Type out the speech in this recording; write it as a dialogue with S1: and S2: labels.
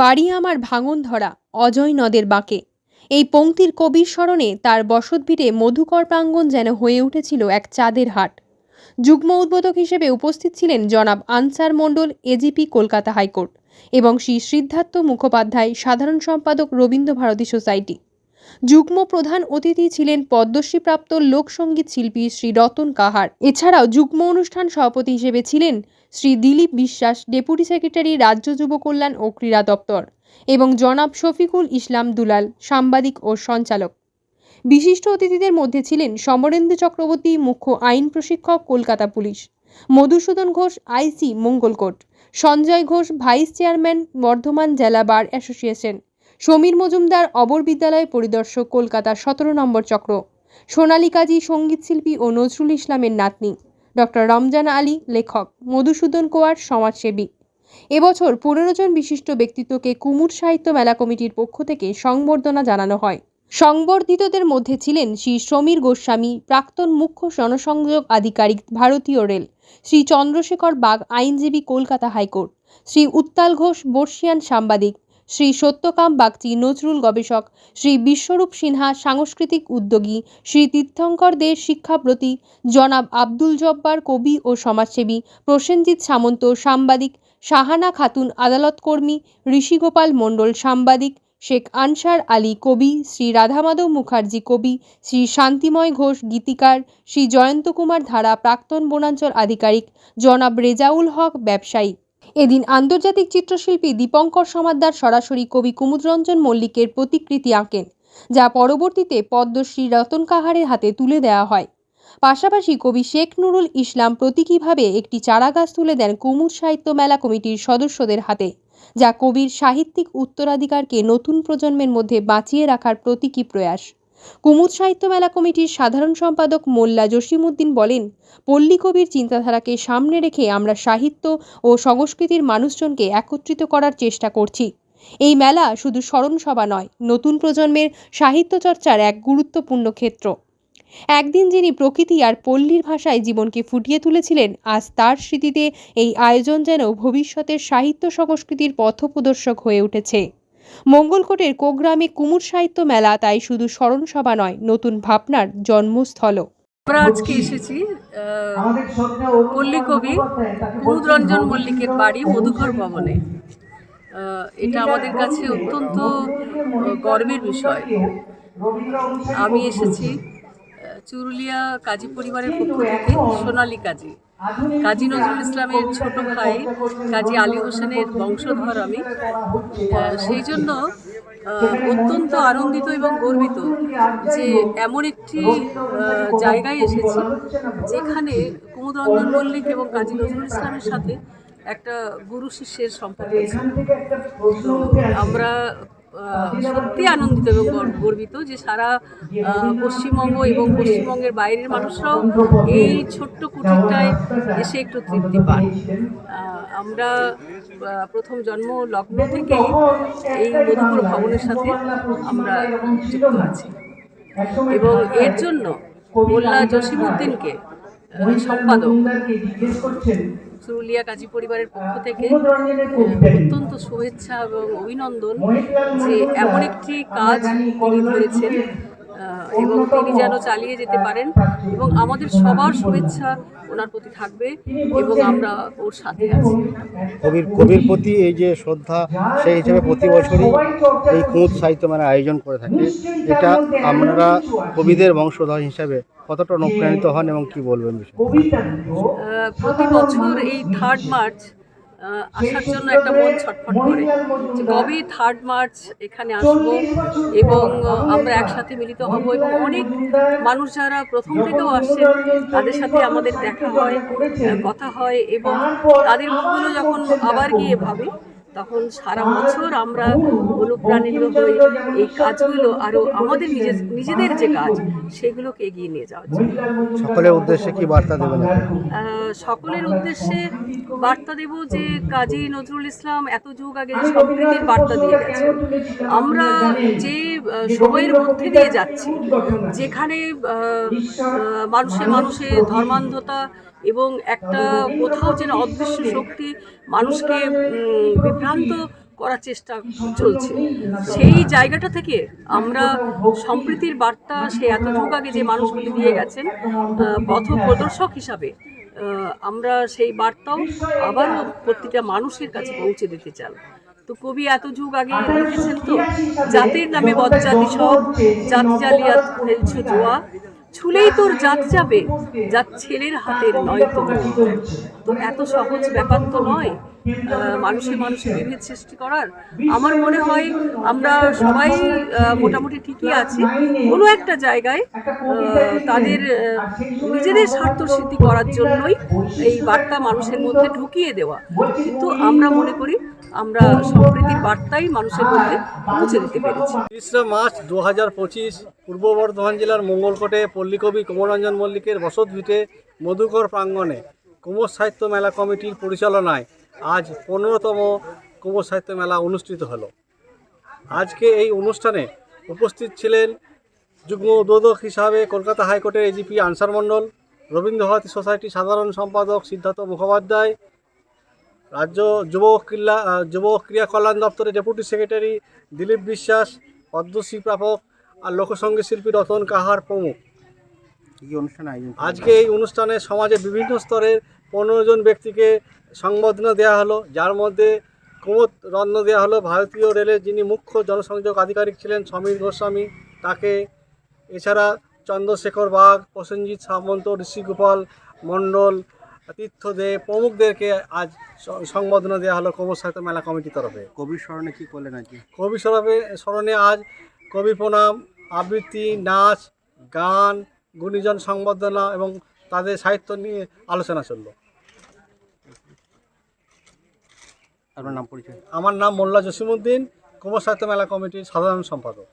S1: বাড়ি আমার ভাঙন ধরা, অজয় নদের বাঁকে। এই পংক্তির কবির স্মরণে তার বসতভিটে মধুকর প্রাঙ্গণ যেন হয়ে উঠেছিল এক চাঁদের হাট। যুগ্ম উদ্বোধক হিসেবে উপস্থিত ছিলেন জনাব Ansar Mondal AGP Kolkata high court এবং শ্রী সিদ্ধার্থ মুখোপাধ্যায়, সাধারণ সম্পাদক রবীন্দ্র ভারতী সোসাইটি। যুগ্ম প্রধান অতিথি ছিলেন পদ্মশ্রীপ্রাপ্ত লোকসঙ্গীত শিল্পী শ্রী রতন কাহার। এছাড়াও যুগ্ম অনুষ্ঠান সভাপতি হিসেবে ছিলেন শ্রী দিলীপ বিশ্বাস, ডেপুটি সেক্রেটারি রাজ্য যুব কল্যাণ ও ক্রীড়া দপ্তর এবং জনাব শফিকুল ইসলাম দুলাল, সাংবাদিক ও সঞ্চালক। বিশিষ্ট অতিথিদের মধ্যে ছিলেন সমরেন্দ্র চক্রবর্তী, মুখ্য আইন প্রশিক্ষক, Kolkata police, Madhusudan Ghosh, IC, Mangalkot, Sanjay Ghosh, vice chairman, Bardhaman জেলা বার অ্যাসোসিয়েশন সমীর মজুমদার অবর বিদ্যালয় পরিদর্শক কলকাতা সতেরো নম্বর চক্র। সোনালী কাজী সঙ্গীতশিল্পী ও নজরুল ইসলামের নাতনি। ডক্টর রমজান আলী, লেখক। মধুসূদন কোয়ার, সমাজসেবী। এবছর পনেরো জন বিশিষ্ট ব্যক্তিত্বকে কুমুর সাহিত্য মেলা কমিটির পক্ষ থেকে সংবর্ধনা জানানো হয়। সংবর্ধিতদের মধ্যে ছিলেন শ্রী সমীর গোস্বামী, প্রাক্তন মুখ্য জনসংযোগ আধিকারিক ভারতীয় রেল, শ্রী চন্দ্রশেখর বাগ, আইনজীবী কলকাতা হাইকোর্ট, শ্রী উত্তাল ঘোষ, বর্ষিয়ান সাংবাদিক শ্রী সত্যকাম বাগচি নজরুল গবেষক, শ্রী বিশ্বরূপ সিনহা সাংস্কৃতিক উদ্যোগী, শ্রী তীর্থঙ্কর দে শিক্ষাব্রতী জনাব আব্দুল জব্বার কবি ও সমাজসেবী প্রসেনজিৎ সামন্ত, সাংবাদিক শাহানা খাতুন আদালত আদালতকর্মী ঋষিগোপাল মণ্ডল, সাংবাদিক শেখ আনসার আলী কবি শ্রী রাধামাধব মুখার্জি কবি শ্রী শান্তিময় ঘোষ গীতিকার শ্রী জয়ন্ত কুমার ধারা প্রাক্তন বনাঞ্চল আধিকারিক জনাব রেজাউল হক ব্যবসায়ী। এদিন আন্তর্জাতিক চিত্রশিল্পী দীপঙ্কর সমাদ্দার সরাসরি কবি কুমুদরঞ্জন মল্লিকের প্রতিকৃতি আঁকেন, যা পরবর্তীতে পদ্মশ্রী রতন কাহারের হাতে তুলে দেওয়া হয়। পাশাপাশি কবি শেখ নুরুল ইসলাম প্রতীকীভাবে একটি চারাগাছ তুলে দেন কুমুদ সাহিত্য মেলা কমিটির সদস্যদের হাতে, যা কবির সাহিত্যিক উত্তরাধিকারকে নতুন প্রজন্মের মধ্যে বাঁচিয়ে রাখার প্রতীকী প্রয়াস। কুমুদ সাহিত্য মেলা কমিটির সাধারণ সম্পাদক মোল্লা জসিমউদ্দিন বলেন, পল্লী কবির চিন্তাধারাকে সামনে রেখে আমরা সাহিত্য ও সংস্কৃতির মানুষজনকে একত্রিত করার চেষ্টা করছি। এই মেলা শুধু স্মরণসভা নয়, নতুন প্রজন্মের সাহিত্য চর্চার এক গুরুত্বপূর্ণ ক্ষেত্র। একদিন যিনি প্রকৃতি আর পল্লীর ভাষায় জীবনকে ফুটিয়ে তুলেছিলেন, আজ তার স্মৃতিতে এই আয়োজন যেন ভবিষ্যতের সাহিত্য সংস্কৃতির পথপ্রদর্শক হয়ে উঠেছে। মঙ্গলকোটের কোগ্রামে কুমুর সাহিত্য মেলা তাই শুধু স্মরণসভা নয় নতুন ভাবনার জন্মস্থলও।
S2: আমরা আজকে এসেছি আহ, পল্লী কবি কুমুদরঞ্জন মল্লিকের বাড়ি মধুকর ভবনে। আহ, এটা আমাদের কাছে অত্যন্ত গর্বের বিষয়। আমি এসেছি। চুরুলিয়া কাজী পরিবারের পক্ষ থেকে সোনালী কাজী। কাজী নজরুল ইসলামের ছোট ভাই কাজী আলী হোসেনের বংশধর আমি। সেই জন্য অত্যন্ত আনন্দিত এবং গর্বিত যে এমন একটি জায়গায় এসেছি যেখানে কুমুদরঞ্জন মল্লিক এবং কাজী নজরুল ইসলামের সাথে একটা গুরু শিষ্যের সম্পর্ক আমরা সত্যি আনন্দিত এবং গর্বিত যে সারা পশ্চিমবঙ্গ এবং পশ্চিমবঙ্গের বাইরের মানুষরাও এই ছোট্ট কুটিরটায় এসে একটু তৃপ্তি পান আমরা প্রথম জন্ম লগ্ন থেকেই এই মধুপুর ভবনের সাথে আমরা যুক্ত আছি। এবং এর জন্য মোল্লা জসিমুদ্দিনকে সম্পাদক চুরুলিয়া কাজী পরিবারের পক্ষ থেকে। অত্যন্ত শুভেচ্ছা এবং অভিনন্দন যে এমন একটি কাজ তিনি ধরেছেন। এবং তিনি যেন চালিয়ে যেতে পারেন এবং আমাদের সবার শুভেচ্ছা ওনার প্রতি থাকবে এবং আমরা ওর সাথে আছি।
S3: কবির কবির প্রতি এই যে শ্রদ্ধা সেই হিসেবে প্রতি বছরই এই কুঁদ সাহিত্য মেলার আয়োজন করে থাকে। এটা আমরা কবিদের বংশধর হিসাবে কতটা অনুপ্রাণিত হন এবং কি বলবেন
S2: প্রতি বছর এই থার্ড মার্চ আসার জন্য একটা মন ছটফট করে। যে কবে থার্ড মার্চ এখানে আসব এবং আমরা একসাথে মিলিত হব এবং অনেক মানুষ যারা প্রথম থেকেও আসছে তাদের সাথে আমাদের দেখা হয় কথা হয় এবং তাদের মুখগুলো যখন আবার গিয়ে ভাবি তখন সারা বছর আমরা অনুপ্রাণিত হই এই কাজগুলো আরও আমাদের নিজের নিজেদের যে কাজ সেগুলোকে এগিয়ে নিয়ে যাওয়ার জন্য।
S3: সকলের উদ্দেশ্যে কি বার্তা দেবেন
S2: সকলের উদ্দেশ্যে বার্তা দেব যে কাজী নজরুল ইসলাম এত যুগ আগে যে সম্প্রীতির বার্তা দিয়ে গেছেন। আমরা যে সময়ের মধ্যে দিয়ে যাচ্ছি যেখানে মানুষে মানুষে ধর্মান্ধতা এবং একটা কোথাও যেন অদৃশ্য শক্তি মানুষকে বিভ্রান্ত করার চেষ্টা চলছে। সেই জায়গাটা থেকে আমরা সম্প্রীতির বার্তা সে এত যুগ আগে যে মানুষগুলি দিয়ে গেছেন পথ প্রদর্শক হিসাবে আমরা সেই বার্তাও আবারও প্রতিটা মানুষের কাছে পৌঁছে দিতে চান তো কবি এত যুগ আগে লিখেছেন তো, জাতির নামে বজ্জাতি সব, জাত জালিয়াত খেলছ জোয়া ছুলেই তোর জাত যাবে জাত ছেলের হাতের নয় তো। তো এত সহজ ব্যাপার তো নয় মানুষে মানুষে বিভেদ সৃষ্টি করার। আমার মনে হয় আমরা সবাই মোটামুটি ঠিকই আছি। কোনো একটা জায়গায় তাদের নিজেদের স্বার্থ সিদ্ধি করার জন্যই এই বার্তা মানুষের মধ্যে ঢুকিয়ে দেওয়া। কিন্তু আমরা মনে করি আমরা সম্প্রীতির বার্তাই মানুষের মধ্যে পৌঁছে দিতে পেরেছি।
S4: তিরিশে মার্চ দু হাজার পঁচিশ পূর্ব বর্ধমান জেলার মঙ্গলকোটে পল্লীকবি কুমরঞ্জন মল্লিকের বসত ভিটে মধুকর প্রাঙ্গণে কুমোর সাহিত্য মেলা কমিটির পরিচালনায় আজ পনেরোতম কুমোর সাহিত্য মেলা অনুষ্ঠিত হলো। আজকে এই অনুষ্ঠানে উপস্থিত ছিলেন যুগ্ম উদ্বোধক হিসাবে কলকাতা হাইকোর্টের এজিপি আনসার মণ্ডল, রবীন্দ্রভারতী সোসাইটির সাধারণ সম্পাদক সিদ্ধার্থ মুখোপাধ্যায় রাজ্য যুব ক্রীড়া যুব ক্রিয়া কল্যাণ দপ্তরের ডেপুটি সেক্রেটারি দিলীপ বিশ্বাস পদ্মশ্রী প্রাপক আর লোকসঙ্গীত শিল্পী রতন কাহার প্রমুখ।
S3: কি অনুষ্ঠান আয়োজন
S4: আজকে এই অনুষ্ঠানে সমাজের বিভিন্ন স্তরের পনেরো জন ব্যক্তিকে সংবর্ধনা দেওয়া হলো যার মধ্যে কুমোদ রত্ন দেওয়া হলো ভারতীয় রেলের যিনি মুখ্য জনসংযোগ আধিকারিক ছিলেন সমীর গোস্বামী তাকে এছাড়া চন্দ্রশেখর বাগ প্রসেনজিৎ সামন্ত ঋষিগোপাল মণ্ডল তীর্থদেব প্রমুখদেরকে আজ সংবর্ধনা দেওয়া হলো কুমোর সাহিত্য মেলা কমিটির তরফে।
S3: কবির স্মরণে কি করলেন আজকে
S4: কবি স্মরণে স্মরণে আজ কবি প্রণাম আবৃত্তি নাচ গান গুণীজন সংবর্ধনা এবং তাদের সাহিত্য নিয়ে আলোচনা চলল।
S3: আপনার নাম পরিচয়?
S4: আমার নাম মোল্লা জসিমুদ্দিন কুমার সাহিত্য মেলা কমিটির সাধারণ সম্পাদক।